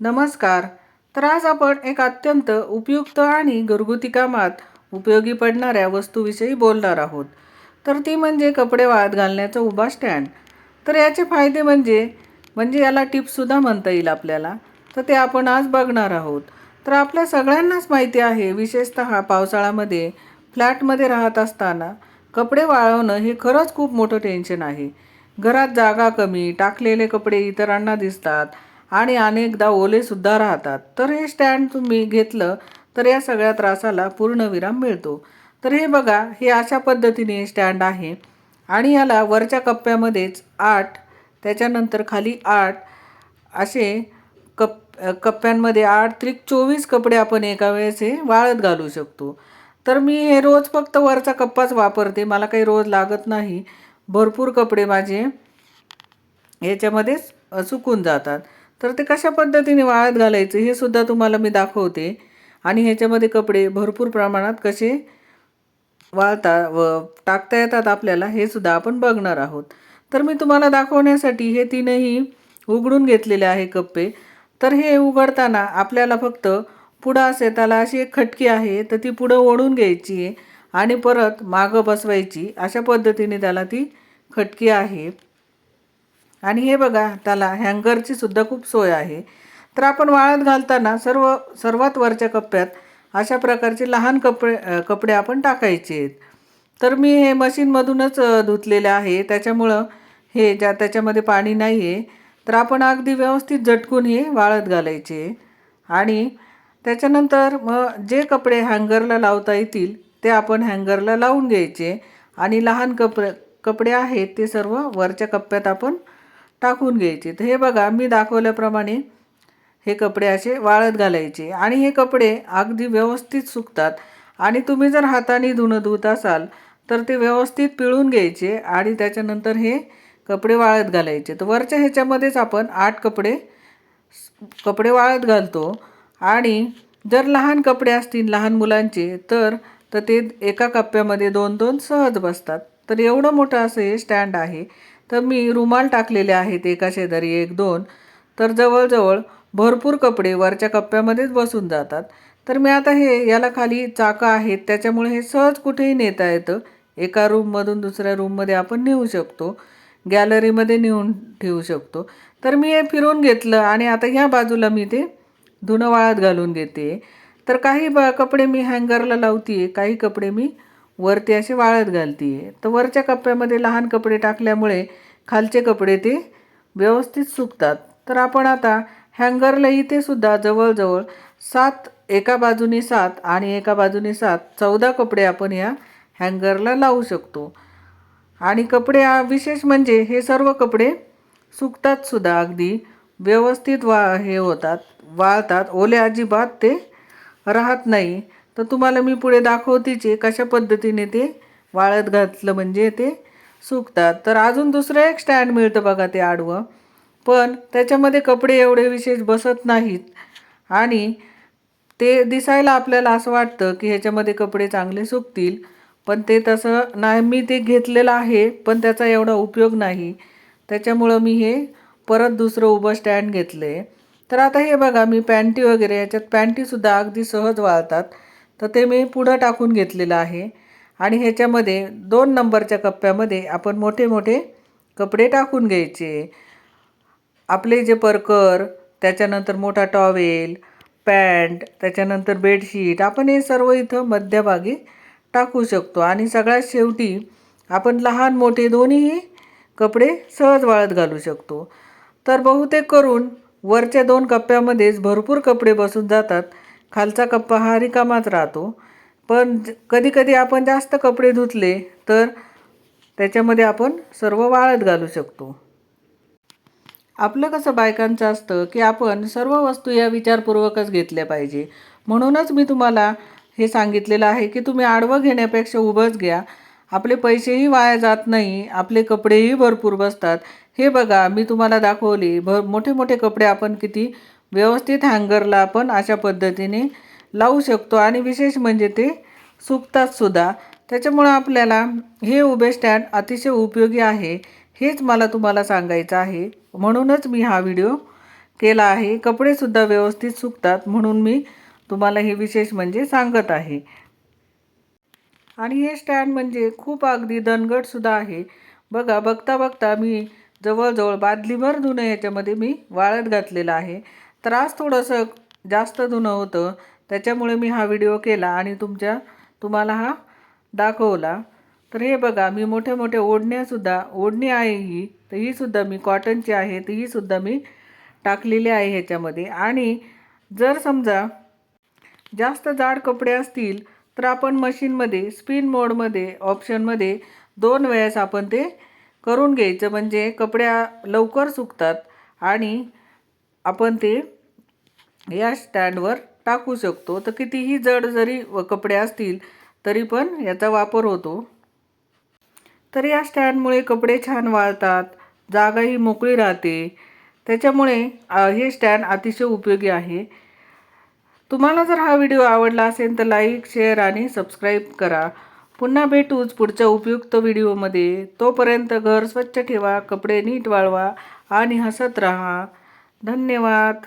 नमस्कार. तर आज आपण एक अत्यंत उपयुक्त आणि घरगुती कामात उपयोगी पडणाऱ्या वस्तूविषयी बोलणार आहोत. तर ती म्हणजे कपडे वाळत घालण्याचा उभा स्टँड. तर याचे फायदे म्हणजे म्हणजे याला टिप्ससुद्धा म्हणता येईल आपल्याला. तर ते आपण आज बघणार आहोत. तर आपल्या सगळ्यांनाच माहिती आहे विशेषतः पावसाळ्यामध्ये फ्लॅटमध्ये राहत असताना कपडे वाळवणं हे खरंच खूप मोठं टेन्शन आहे. घरात जागा कमी टाकलेले कपडे इतरांना दिसतात. आणि अनेकदा ओलेसुद्धा राहतात. तर हे स्टँड तुम्ही घेतलं तर या सगळ्या त्रासाला पूर्णविराम मिळतो. तर हे बघा हे अशा पद्धतीने स्टँड आहे. आणि याला वरच्या कप्प्यामध्येच आठ त्याच्यानंतर खाली आठ असे कप कप्प्यांमध्ये आठ त्रिक चोवीस कपडे आपण एका वेळेस हे वाळत घालू शकतो. तर मी हे रोज फक्त वरचा कप्पाच वापरते मला काही रोज लागत नाही. भरपूर कपडे माझे याच्यामध्येच सुकून जातात. तर ते कशा पद्धतीने वाळत घालायचे हे सुद्धा तुम्हाला मी दाखवते. आणि ह्याच्यामध्ये कपडे भरपूर प्रमाणात कसे वाळता व टाकता येतात आपल्याला हे सुद्धा आपण बघणार आहोत. तर मी तुम्हाला दाखवण्यासाठी हे तीनही उघडून घेतलेले आहे कप्पे. तर हे उघडताना आपल्याला फक्त पुढं असे त्याला अशी एक खटकी आहे तर ती पुढं ओढून घ्यायची आहे आणि परत मागं बसवायची. अशा पद्धतीने त्याला ती खटकी आहे. आणि हे बघा त्याला हँगरची सुद्धा खूप सोय आहे. तर आपण वाळत घालताना सर्व सर्वात वरच्या कप्प्यात अशा प्रकारचे लहान कपडे कपडे आपण टाकायचे. आहेत तर मी हे मशीनमधूनच धुतलेलं धुतलेले आहे. त्याच्यामुळं हे ज्या त्याच्यामध्ये पाणी नाही आहे तर आपण अगदी व्यवस्थित झटकून हे वाळत घालायचे. आणि त्याच्यानंतर मग जे कपडे हँगरला लावता येतील ते आपण हँगरला लावून घ्यायचे. आणि लहान कपडे कपडे आहेत ते सर्व वरच्या कप्प्यात आपण टाकून घ्यायचे. तर हे बघा मी दाखवल्याप्रमाणे हे कपडे असे वाळत घालायचे. आणि हे कपडे अगदी व्यवस्थित सुकतात. आणि तुम्ही जर हाताने धुणं धुत असाल तर ते व्यवस्थित पिळून घ्यायचे आणि त्याच्यानंतर हे कपडे वाळत घालायचे. तर वरच्या ह्याच्यामध्येच आपण आठ कपडे कपडे वाळत घालतो. आणि जर लहान कपडे असतील लहान मुलांचे तर तर ते एका कप्प्यामध्ये दोन दोन सहज बसतात. तर एवढं मोठं असं हे स्टँड आहे. तर मी रुमाल टाकलेले आहेत एका शेजारी एक दोन. तर जवळजवळ भरपूर कपडे वरच्या कप्प्यामध्येच बसून जातात. तर मी आता हे याला खाली चाकं आहेत त्याच्यामुळे हे सहज कुठेही नेता येतं. एका रूममधून दुसऱ्या रूममध्ये आपण नेऊ शकतो. गॅलरीमध्ये नेऊन ठेवू शकतो. तर मी हे फिरून घेतलं आणि आता ह्या बाजूला मी ते धुणं वाळत घालून घेते. तर काही ब कपडे मी हँगरला लावते काही कपडे मी वरती अशी वाळत घालते तर वरच्या कप्प्यामध्ये लहान कपडे टाकल्यामुळे खालचे कपडे ते व्यवस्थित सुकतात. तर आपण आता हँगरला इथे सुद्धा जवळजवळ सात एका बाजूनी सात आणि एका बाजूनी सात चौदा कपडे आपण या हँगरला लावू शकतो. आणि कपडे विशेष म्हणजे हे सर्व कपडे सुकतात सुद्धा अगदी व्यवस्थित वा हे होतात वाळतात. ओले अजिबात ते राहत नाही. तर तुम्हाला मी पुढे दाखवतीचे कशा पद्धतीने ते वाळत घातलं म्हणजे ते सुकतात. तर अजून दुसरं एक स्टँड मिळतं बघा ते आडवं. पण त्याच्यामध्ये कपडे एवढे विशेष बसत नाहीत. आणि ते दिसायला आपल्याला असं वाटतं की ह्याच्यामध्ये कपडे चांगले सुकतील. पण ते तसं नाही मी ते घेतलेलं आहे पण त्याचा एवढा उपयोग नाही. त्याच्यामुळं मी हे परत दुसरं उभं स्टँड घेतलं आहे तर आता हे बघा मी पॅन्टी वगैरे याच्यात पॅन्टीसुद्धा अगदी सहज वाळतात. तर ते मी पुढं टाकून घेतलेलं आहे. आणि ह्याच्यामध्ये दोन नंबरच्या कप्प्यामध्ये आपण मोठे मोठे कपडे टाकून घ्यायचे. आपले जे परकर त्याच्यानंतर मोठा टॉवेल पॅन्ट त्याच्यानंतर बेडशीट आपण हे सर्व इथं मध्यभागी टाकू शकतो. आणि सगळ्यात शेवटी आपण लहान मोठे दोन्हीही कपडे सहज वाळत घालू शकतो. तर बहुतेक करून वरच्या दोन कप्प्यामध्येच भरपूर कपडे बसून जातात. खालचा कप्पा हा रिकामाच राहतो. पण कधी कधी आपण जास्त कपडे धुतले तर त्याच्यामध्ये आपण सर्व वाळत घालू शकतो. आपलं कसं बायकांचं असतं की आपण सर्व वस्तू या विचारपूर्वकच घेतल्या पाहिजे. म्हणूनच मी तुम्हाला हे सांगितलेलं आहे की तुम्ही आडवं घेण्यापेक्षा उभंच घ्या. आपले पैसेही वाया जात नाही आपले कपडेही भरपूर बसतात. हे बघा मी तुम्हाला दाखवले भर मोठे मोठे कपडे आपण किती व्यवस्थित हँगरला आपण अशा पद्धतीने लावू शकतो. आणि विशेष म्हणजे ते सुकतातसुद्धा त्याच्यामुळं आपल्याला हे उभे स्टँड अतिशय उपयोगी आहे. हेच मला तुम्हाला सांगायचं आहे. म्हणूनच मी हा व्हिडिओ केला आहे. कपडेसुद्धा व्यवस्थित सुकतात. म्हणून मी तुम्हाला हे विशेष म्हणजे सांगत आहे. आणि हे स्टँड म्हणजे खूप अगदी दणगटसुद्धा आहे. बघा बघता बघता मी जवळजवळ बादलीभर धुणं याच्यामध्ये मी वाळत घातलेलं आहे. त्रास थोडंसं जास्त धुणं होतं. त्याच्यामुळे मी हा व्हिडिओ केला आणि तुमच्या तुम्हाला हा दाखवला. तर हे बघा मी मोठ्या मोठ्या ओढण्यासुद्धा ओढणी आहे ही तर हीसुद्धा मी कॉटनची आहे तर हीसुद्धा मी टाकलेली आहे ह्याच्यामध्ये. आणि जर समजा जास्त जाड कपडे असतील तर आपण मशीनमध्ये स्पिन मोडमध्ये ऑप्शनमध्ये दोन वेळेस आपण ते करून घ्यायचं. म्हणजे कपड्या लवकर सुकतात आणि आपण ते या स्टँडवर टाकू शकतो. तर कितीही जड जरी व कपडे असतील तरी पण याचा वापर होतो. तर या स्टँडमुळे कपडे छान वाळतात जागाही मोकळी राहते. त्याच्यामुळे हे स्टँड अतिशय उपयोगी आहे. तुम्हाला जर हा व्हिडिओ आवडला असेल तर लाईक शेअर आणि सबस्क्राईब करा. पुन्हा भेटूच पुढच्या उपयुक्त व्हिडिओमध्ये. तोपर्यंत घर स्वच्छ ठेवा कपडे नीट वाळवा आणि हसत राहा. धन्यवाद.